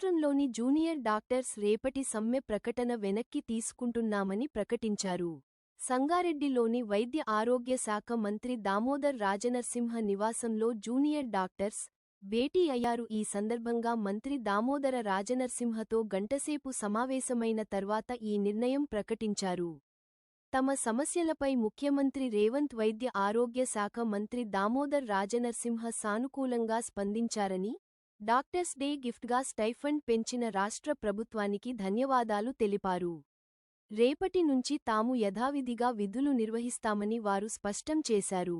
రాష్ట్రంలోని junior doctors రేపటి సమ్మె ప్రకటన వెనక్కి తీసుకుంటున్నామని ప్రకటించారు. సంగారెడ్డిలోని వైద్య ఆరోగ్య శాఖ మంత్రి దామోదర్ రాజనర్సింహ నివాసంలో జూనియర్ డాక్టర్స్ భేటీ అయ్యారు. ఈ సందర్భంగా మంత్రి దామోదర రాజనర్సింహతో గంటసేపు సమావేశమైన తర్వాత ఈ నిర్ణయం ప్రకటించారు. తమ సమస్యలపై ముఖ్యమంత్రి రేవంత్ వైద్య ఆరోగ్య శాఖ మంత్రి దామోదర్ రాజనర్సింహ సానుకూలంగా స్పందించారని డాక్టర్స్ డే గిఫ్ట్గా స్టైఫండ్ పెంచిన రాష్ట్ర ప్రభుత్వానికి ధన్యవాదాలు తెలిపారు. రేపటి నుంచి తాము యథావిధిగా విధులు నిర్వహిస్తామని వారు స్పష్టం చేశారు.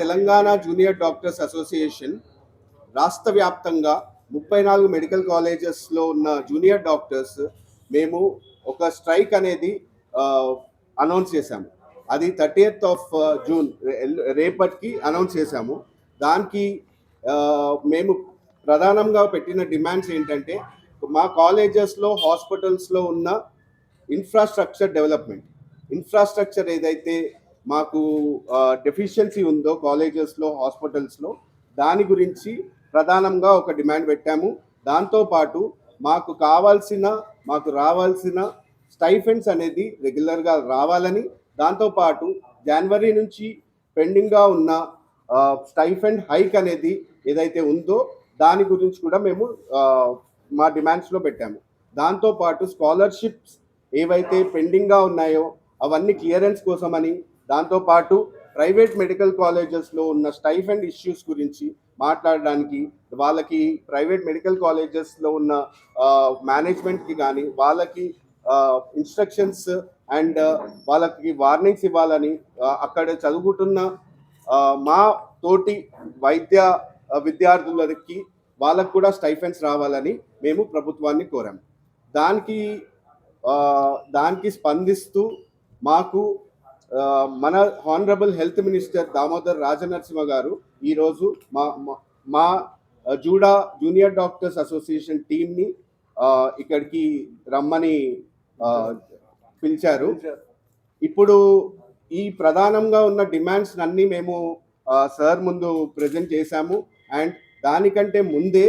తెలంగాణ జూనియర్ డాక్టర్స్ అసోసియేషన్ రాష్ట్ర వ్యాప్తంగా ముప్పై నాలుగు మెడికల్ కాలేజెస్లో ఉన్న జూనియర్ డాక్టర్స్ మేము ఒక స్ట్రైక్ అనేది అనౌన్స్ చేశాము. అది థర్టీయత్ ఆఫ్ జూన్ రేపటికి అనౌన్స్ చేశాము. దానికి మేము ప్రధానంగా పెట్టిన డిమాండ్స్ ఏంటంటే మా కాలేజెస్లో హాస్పిటల్స్లో ఉన్న ఇన్ఫ్రాస్ట్రక్చర్ డెవలప్మెంట్. ఇన్ఫ్రాస్ట్రక్చర్ ఏదైతే మాకు డెఫిషియన్సీ ఉందో కాలేజెస్లో హాస్పిటల్స్లో దాని గురించి ప్రధానంగా ఒక డిమాండ్ పెట్టాము. దాంతోపాటు మాకు కావాల్సిన మాకు రావాల్సిన స్టైఫెండ్స్ అనేది రెగ్యులర్గా రావాలని దాంతోపాటు జనవరి నుంచి పెండింగ్గా ఉన్న స్టైఫెండ్ హైక్ అనేది ఏదైతే ఉందో దాని గురించి కూడా మేము మా డిమాండ్స్లో పెట్టాము. దాంతోపాటు స్కాలర్షిప్స్ ఏవైతే పెండింగ్గా ఉన్నాయో అవన్నీ క్లియరెన్స్ కోసమని దాంతోపాటు ప్రైవేట్ మెడికల్ కాలేజెస్లో ఉన్న స్టైఫండ్ ఇష్యూస్ గురించి మాట్లాడడానికి వాళ్ళకి ప్రైవేట్ మెడికల్ కాలేజెస్లో ఉన్న మేనేజ్మెంట్కి కానీ వాళ్ళకి ఇన్స్ట్రక్షన్స్ అండ్ వాళ్ళకి వార్నింగ్స్ ఇవ్వాలని అక్కడ చదువుకుంటున్న మా తోటి వైద్య విద్యార్థులకి వాళ్ళకు కూడా స్టైఫెన్స్ రావాలని మేము ప్రభుత్వాన్ని కోరాం. దానికి దానికి స్పందిస్తూ మాకు మన honourable health minister Damodar Rajanarasimha గారు ఈరోజు మా మా- మా జూడా జూనియర్ డాక్టర్స్ అసోసియేషన్ టీంని ఇక్కడికి రమ్మని పిలిచారు. ఇప్పుడు ఈ ప్రధానంగా ఉన్న డిమాండ్స్ అన్నీ మేము సార్ ముందు ప్రజెంట్ చేశాము. అండ్ దానికంటే ముందే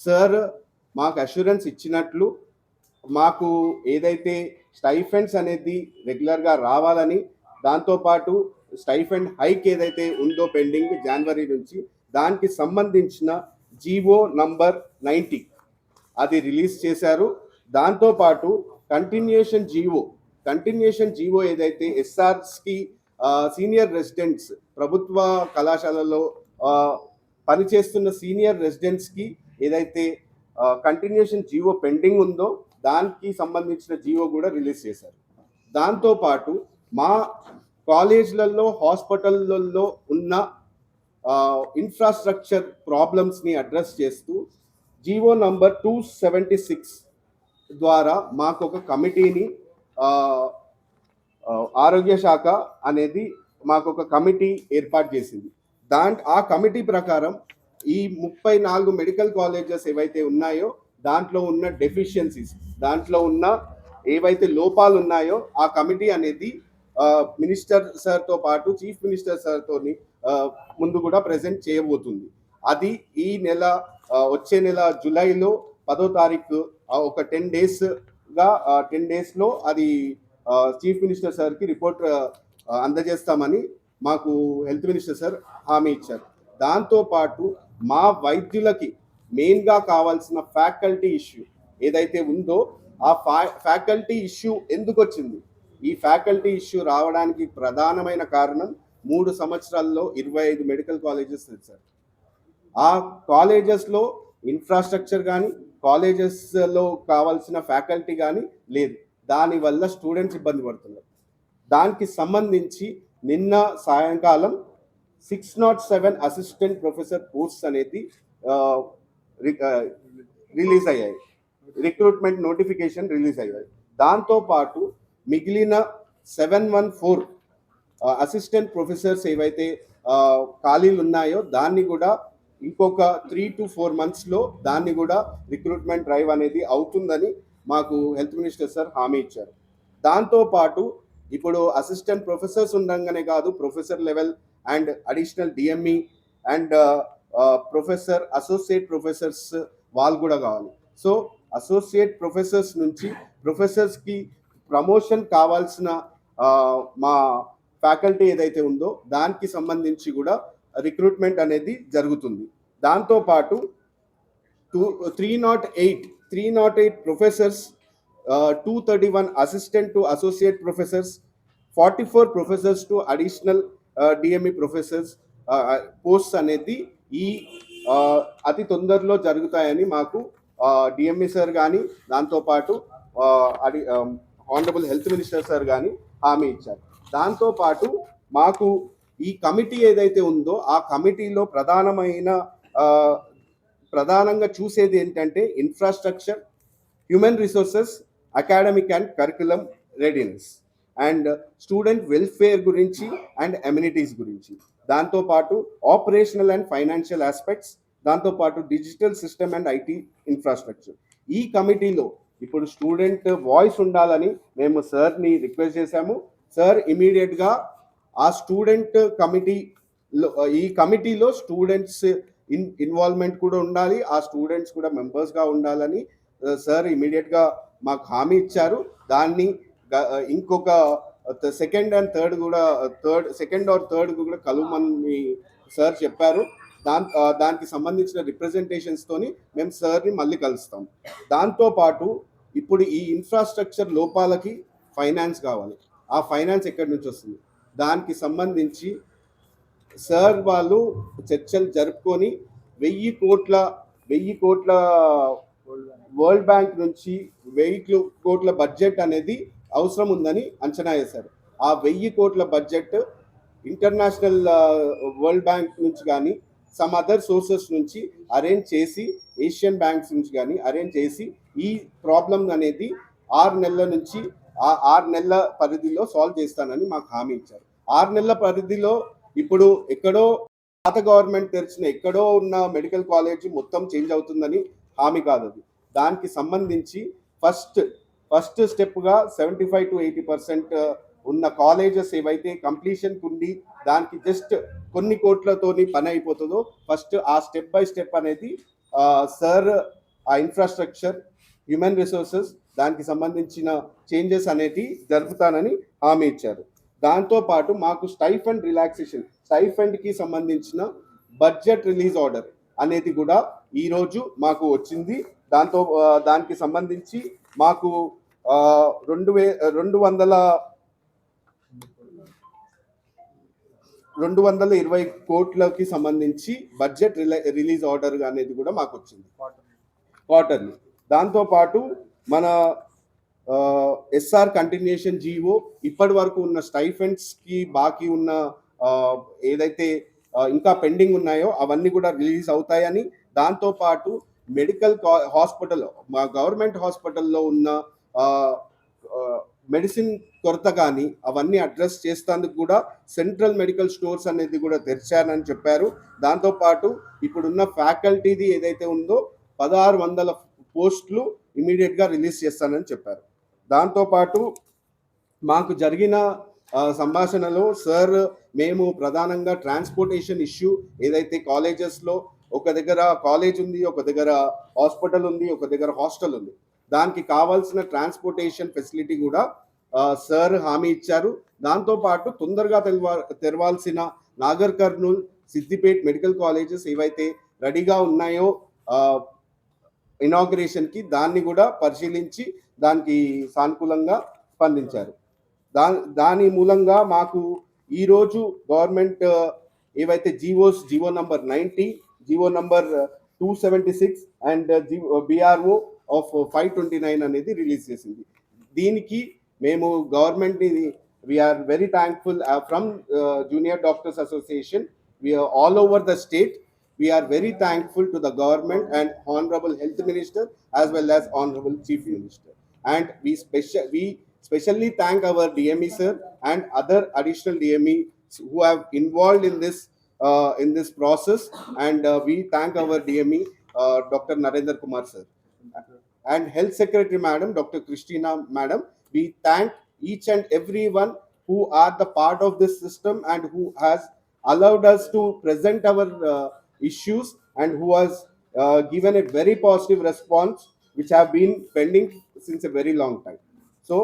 సార్ మాకు అష్యూరెన్స్ ఇచ్చినట్లు మాకు ఏదైతే స్టైఫెండ్స్ అనేది రెగ్యులర్గా రావాలని దాంతోపాటు స్టైఫండ్ హైక్ ఏదైతే ఉందో పెండింగ్ జనవరి నుంచి దానికి సంబంధించిన జీవో నంబర్ నైంటీ అది రిలీజ్ చేశారు. దాంతోపాటు కంటిన్యూషన్ జీవో కంటిన్యూషన్ జీవో ఏదైతే ఎస్ఆర్స్కి సీనియర్ రెసిడెంట్స్ ప్రభుత్వ కళాశాలలో పనిచేస్తున్న సీనియర్ రెసిడెంట్స్కి ఏదైతే కంటిన్యూషన్ జీవో పెండింగ్ ఉందో దానికి సంబంధించిన జీవో కూడా రిలీజ్ చేశారు. దాంతోపాటు మా కాలేజ్లలో హాస్పిటళ్ళల్లో ఉన్న ఇన్ఫ్రాస్ట్రక్చర్ ప్రాబ్లమ్స్ని అడ్రస్ చేస్తూ GO number two seventy six ద్వారా మాకు ఒక కమిటీని ఆరోగ్య శాఖ అనేది మాకు ఒక కమిటీ ఏర్పాటు చేసింది. దాంట్ ఆ కమిటీ ప్రకారం ఈ ముప్పై నాలుగు మెడికల్ కాలేజెస్ ఏవైతే ఉన్నాయో దాంట్లో ఉన్న డెఫిషియన్సీస్ దాంట్లో ఉన్న ఏవైతే లోపాలు ఉన్నాయో ఆ కమిటీ అనేది మినిస్టర్ సార్తో పాటు చీఫ్ మినిస్టర్ సార్తోని ముందు కూడా ప్రజెంట్ చేయబోతుంది. అది ఈ నెల వచ్చే నెల జూలైలో పదో తారీఖు ఒక టెన్ డేస్గా టెన్ డేస్లో అది చీఫ్ మినిస్టర్ సార్కి రిపోర్ట్ అందజేస్తామని మాకు హెల్త్ మినిస్టర్ సార్ హామీ ఇచ్చారు. దాంతోపాటు మా వైద్యులకి మెయిన్గా కావాల్సిన ఫ్యాకల్టీ ఇష్యూ ఏదైతే ఉందో ఆ ఫ్యాకల్టీ ఇష్యూ ఎందుకు వచ్చింది ఈ ఫ్యాకల్టీ ఇష్యూ రావడానికి ప్రధానమైన కారణం మూడు సంవత్సరాల్లో ఇరవై ఐదు మెడికల్ కాలేజెస్ తెచ్చారు ఆ కాలేజెస్లో ఇన్ఫ్రాస్ట్రక్చర్ కానీ కాలేజెస్లో కావాల్సిన ఫ్యాకల్టీ కానీ లేదు. దానివల్ల స్టూడెంట్స్ ఇబ్బంది పడుతున్నారు. దానికి సంబంధించి నిన్న సాయంకాలం six nought seven assistant professor course అనేది రి- రిలీజ్ అయ్యాయి. రిక్రూట్మెంట్ నోటిఫికేషన్ రిలీజ్ అయ్యాయి. దాంతో పాటు మిగిలిన seven one four assistant professors ఏవైతే ఖాళీలు ఉన్నాయో దాన్ని కూడా ఇంకొక త్రీ టు ఫోర్ మంత్స్లో దాన్ని కూడా రిక్రూట్మెంట్ డ్రైవ్ అనేది అవుతుందని మాకు హెల్త్ మినిస్టర్ సార్ హామీ ఇచ్చారు. దాంతో పాటు ఇప్పుడు అసిస్టెంట్ ప్రొఫెసర్స్ ఉండగానే కాదు professor level and additional DME and professor associate professors వాళ్ళు కూడా కావాలి. సో అసోసియేట్ ప్రొఫెసర్స్ నుంచి ప్రొఫెసర్స్కి ప్రమోషన్ కావాల్సిన మా ఫ్యాకల్టీ ఏదైతే ఉందో దానికి సంబంధించి కూడా రిక్రూట్మెంట్ అనేది జరుగుతుంది. దాంతోపాటు two three nought eight three nought eight professors two thirty one assistant to associate professors forty four professors to additional DME professors post అనేది ఈ అతి తొందరలో జరుగుతాయని మాకు డిఎంఈ సార్ కానీ దాంతోపాటు అడి ఆనరబుల్ హెల్త్ మినిస్టర్ సార్ కానీ హామీ ఇచ్చారు. దాంతోపాటు మాకు ఈ కమిటీ ఏదైతే ఉందో ఆ కమిటీలో ప్రధానమైన ప్రధానంగా చూసేది ఏంటంటే infrastructure human resources academic and curriculum readiness and student welfare గురించి అండ్ ఎమ్యూనిటీస్ గురించి. దాంతోపాటు ఆపరేషనల్ అండ్ ఫైనాన్షియల్ ఆస్పెక్ట్స్ దాంతోపాటు digital system and IT infrastructure ఈ కమిటీలో ఇప్పుడు స్టూడెంట్ వాయిస్ ఉండాలని మేము సార్ని రిక్వెస్ట్ చేశాము. సార్ ఇమీడియట్గా ఆ స్టూడెంట్ కమిటీలో ఈ కమిటీలో స్టూడెంట్స్ ఇన్ ఇన్వాల్వ్మెంట్ కూడా ఉండాలి. ఆ స్టూడెంట్స్ కూడా మెంబర్స్గా ఉండాలని సార్ ఇమీడియట్గా మాకు హామీ ఇచ్చారు. దాన్ని ఇంకొక సెకండ్ అండ్ థర్డ్ కూడా థర్డ్ సెకండ్ ఆర్ థర్డ్ కూడా కలువమని సార్ చెప్పారు. దాని దానికి సంబంధించిన రిప్రజెంటేషన్స్ తోని మేము సార్ని మళ్ళీ కలుస్తాం. దాంతో పాటు ఇప్పుడు ఈ ఇన్ఫ్రాస్ట్రక్చర్ లోపాలకి ఫైనాన్స్ కావాలి. ఆ ఫైనాన్స్ ఎక్కడి నుంచి వస్తుంది? దానికి సంబంధించి సార్ వాళ్ళు చర్చలు జరుపుకొని వెయ్యి కోట్ల వెయ్యి కోట్ల వరల్డ్ బ్యాంక్ నుంచి వెయ్యి కోట్ల బడ్జెట్ అనేది అవసరం ఉందని అంచనా వేశారు. ఆ వెయ్యి కోట్ల బడ్జెట్ ఇంటర్నేషనల్ వరల్డ్ బ్యాంక్ నుంచి కానీ సమ్ అదర్ సోర్సెస్ నుంచి అరేంజ్ చేసి ఏషియన్ బ్యాంక్స్ నుంచి కానీ అరేంజ్ చేసి ఈ ప్రాబ్లం అనేది ఆరు నెలల నుంచి ఆ ఆరు నెలల పరిధిలో సాల్వ్ చేస్తానని మాకు హామీ ఇచ్చారు. ఆరు నెలల పరిధిలో ఇప్పుడు ఎక్కడో పాత గవర్నమెంట్ తెరిచిన ఎక్కడో ఉన్న మెడికల్ కాలేజ్ మొత్తం చేంజ్ అవుతుందని హామీ కాదు అది. దానికి సంబంధించి first first స్టెప్గా seventy five to eighty percent ఉన్న కాలేజెస్ ఏవైతే కంప్లీషన్ ఉండి దానికి జస్ట్ కొన్ని కోట్లతోని పని అయిపోతుందో ఫస్ట్ ఆ స్టెప్ బై స్టెప్ అనేది సార్ ఆ ఇన్ఫ్రాస్ట్రక్చర్ హ్యూమన్ రిసోర్సెస్ దానికి సంబంధించిన చేంజెస్ అనేటి జరుపుతానని హామీ ఇచ్చారు. దాంతో పాటు మాకు స్టైఫండ్ రిలాక్సేషన్ స్టైఫండ్కి సంబంధించిన బడ్జెట్ రిలీజ్ ఆర్డర్ అనేది కూడా ఈ రోజు మాకు వచ్చింది. దాంతో దానికి సంబంధించి మాకు రెండు వే రెండు వందల రెండు వందల ఇరవై కోట్లకి సంబంధించి బడ్జెట్ రిలై- రిలీజ్ ఆర్డర్ అనేది కూడా మాకు వచ్చింది. క్వార్టర్లీ దాంతోపాటు మన ఎస్ఆర్ కంటిన్యూషన్ జీవో ఇప్పటి వరకు ఉన్న స్టైఫెంట్స్కి బాకీ ఉన్న ఏదైతే ఇంకా పెండింగ్ ఉన్నాయో అవన్నీ కూడా రిలీజ్ అవుతాయని దాంతోపాటు మెడికల్ హాస్పిటల్ మా గవర్నమెంట్ హాస్పిటల్లో ఉన్న మెడిసిన్ కొరత కానీ అవన్నీ అడ్రస్ చేస్తాందుకు కూడా సెంట్రల్ మెడికల్ స్టోర్స్ అనేది కూడా తెరిచారని చెప్పారు. దాంతోపాటు ఇప్పుడున్న ఫ్యాకల్టీది ఏదైతే ఉందో పదహారు వందల పోస్టులు ఇమీడియట్గా రిలీజ్ చేస్తానని చెప్పారు. దాంతోపాటు మాకు జరిగిన సంభాషణలో సార్ మేము ప్రధానంగా ట్రాన్స్పోర్టేషన్ ఇష్యూ ఏదైతే కాలేజెస్లో ఒక దగ్గర కాలేజ్ ఉంది ఒక దగ్గర హాస్పిటల్ ఉంది ఒక దగ్గర హాస్టల్ ఉంది. దానికి కావాల్సిన ట్రాన్స్పోర్టేషన్ ఫెసిలిటీ కూడా సార్ హామీ ఇచ్చారు. దాంతోపాటు తొందరగా తెరవా తెరవాల్సిన నాగర్ కర్నూల్ సిద్దిపేట్ మెడికల్ కాలేజెస్ ఏవైతే రెడీగా ఉన్నాయో ఇనాగ్రేషన్కి దాన్ని కూడా పరిశీలించి దానికి సానుకూలంగా స్పందించారు. దా దాని మూలంగా మాకు ఈరోజు గవర్నమెంట్ ఏవైతే GOs GO number ninety GO number two seventy six and BRO of five twenty nine అనేది రిలీజ్ చేసింది. దీనికి మేము గవర్నమెంట్ని we're very thankful from junior doctors association we all over the state we are very thankful to the government and honorable health minister as well as honorable chief minister. And we special we specially thank our dme sir and other additional dme who have involved in this uh, in this process. And uh, we thank our dme uh, dr narendra kumar sir. And health secretary madam dr christina madam we thank each and everyone who are the part of this system and who has allowed us to present our uh, issues and who has uh, given a very positive response which have been pending since a very long time so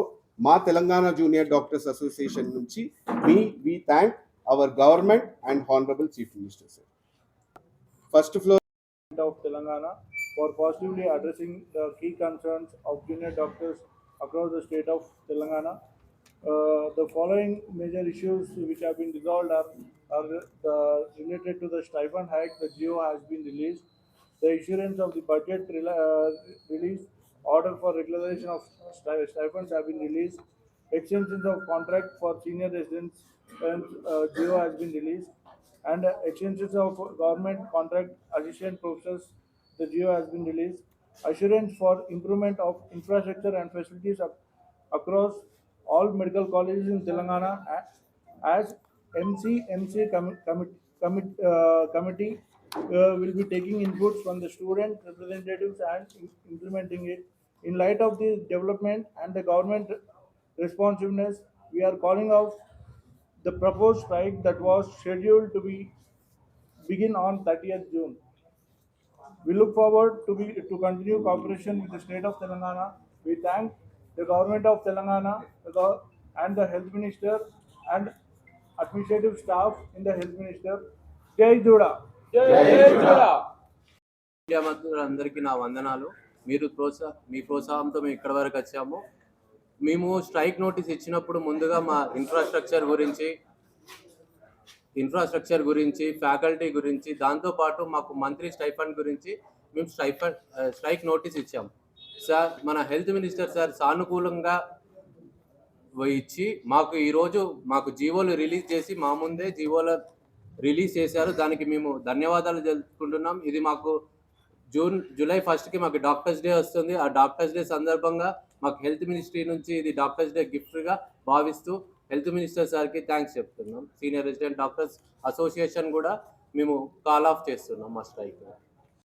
మా Telangana junior doctors association నుంచి we we thank our government and honorable chief minister sir first floor of Telangana for positively addressing the key concerns of junior doctors across the state of Telangana. Uh, the following major issues which have been resolved are, are related to the stipend hike, the GEO has been released. The issuance of the budget rela- uh, release, order for regularization of sti- stipends have been released. Extensions of contract for senior residents and uh, GEO has been released and uh, of government contract assistant professors, the GEO has been released. Assurance for improvement of infrastructure and facilities ac- across all medical colleges in Telangana as MCMC commi- commit- commit- uh, committee uh, will be taking inputs from the student representatives and im- implementing it. In light of this development and the government responsiveness, we are calling off the proposed strike that was scheduled to be begin on 30th June. We look forward to be to continue cooperation with the state of Telangana. We thank the government of Telangana the and the health minister and administrative staff in the health minister. Jai. Media మిత్రులందరికీ నా వందనాలు. మీరు ప్రోత్సాహ మీ ప్రోత్సాహంతో మేము ఇక్కడ వరకు వచ్చాము. మేము స్ట్రైక్ నోటీస్ ఇచ్చినప్పుడు ముందుగా మా ఇన్ఫ్రాస్ట్రక్చర్ గురించి ఇన్ఫ్రాస్ట్రక్చర్ గురించి ఫ్యాకల్టీ గురించి దాంతోపాటు మాకు మంత్లీ స్టైఫండ్ గురించి మేము స్ట్రైఫండ్ స్ట్రైక్ నోటీస్ ఇచ్చాము. సార్ మన హెల్త్ మినిస్టర్ సార్ సానుకూలంగా ఇచ్చి మాకు ఈరోజు మాకు జీవోలు రిలీజ్ చేసి మా ముందే జీవోలు రిలీజ్ చేశారు. దానికి మేము ధన్యవాదాలు తెలుపుకుంటున్నాం. ఇది మాకు జూన్ జూలై ఫస్ట్కి మాకు డాక్టర్స్ డే వస్తుంది. ఆ డాక్టర్స్ డే సందర్భంగా మాకు హెల్త్ మినిస్ట్రీ నుంచి ఇది డాక్టర్స్ డే గిఫ్ట్గా భావిస్తూ హెల్త్ మినిస్టర్ సార్కి థ్యాంక్స్ చెప్తున్నాం. సీనియర్ రెసిడెంట్ డాక్టర్స్ అసోసియేషన్ కూడా మేము కాల్ ఆఫ్ చేస్తున్నాం మా స్ట్రైక్